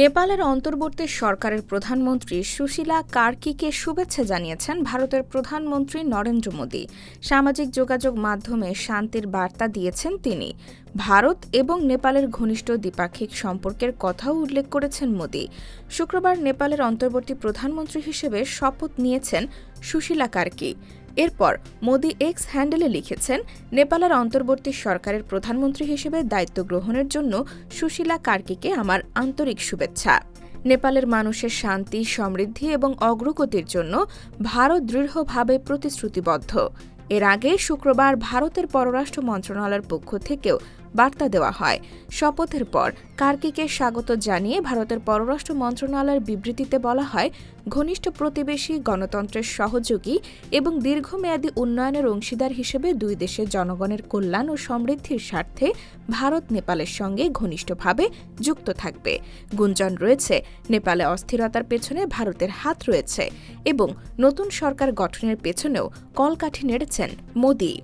নেপালের অন্তর্বর্তী সরকারের প্রধানমন্ত্রী সুশীলা কার্কিকে শুভেচ্ছা জানিয়েছেন ভারতের প্রধানমন্ত্রী নরেন্দ্র মোদী। সামাজিক যোগাযোগ মাধ্যমে শান্তির বার্তা দিয়েছেন তিনি। ভারত এবং নেপালের ঘনিষ্ঠ দ্বিপাক্ষিক সম্পর্কের কথাও উল্লেখ করেছেন মোদী। শুক্রবার নেপালের অন্তর্বর্তী প্রধানমন্ত্রী হিসেবে শপথ নিয়েছেন সুশীলা কার্কি। এরপর মোদি এক্স হ্যান্ডেলে লিখেছেন, নেপালের অন্তর্বর্তী সরকারের প্রধানমন্ত্রী হিসেবে দায়িত্ব গ্রহণের জন্য সুশীলা কার্কিকে আমার আন্তরিক শুভেচ্ছা। নেপালের মানুষের শান্তি, সমৃদ্ধি এবং অগ্রগতির জন্য ভারত দৃঢ়ভাবে প্রতিশ্রুতিবদ্ধ। এর আগে শুক্রবার ভারতের পররাষ্ট্র মন্ত্রণালয়ের পক্ষ থেকেও বার্তা দেওয়া হয়। শপথের পর কার্কিকে স্বাগত জানিয়ে ভারতের পররাষ্ট্র মন্ত্রণালয়ের বিবৃতিতে বলা হয়, ঘনিষ্ঠ প্রতিবেশী, গণতন্ত্রের সহযোগী এবং দীর্ঘমেয়াদী উন্নয়নের অংশীদার হিসেবে দুই দেশের জনগণের কল্যাণ ও সমৃদ্ধির স্বার্থে ভারত নেপালের সঙ্গে ঘনিষ্ঠভাবে যুক্ত থাকবে। গুঞ্জন রয়েছে, নেপালে অস্থিরতার পেছনে ভারতের হাত রয়েছে এবং নতুন সরকার গঠনের পেছনেও কলকাঠি নেড়েছেন মোদী।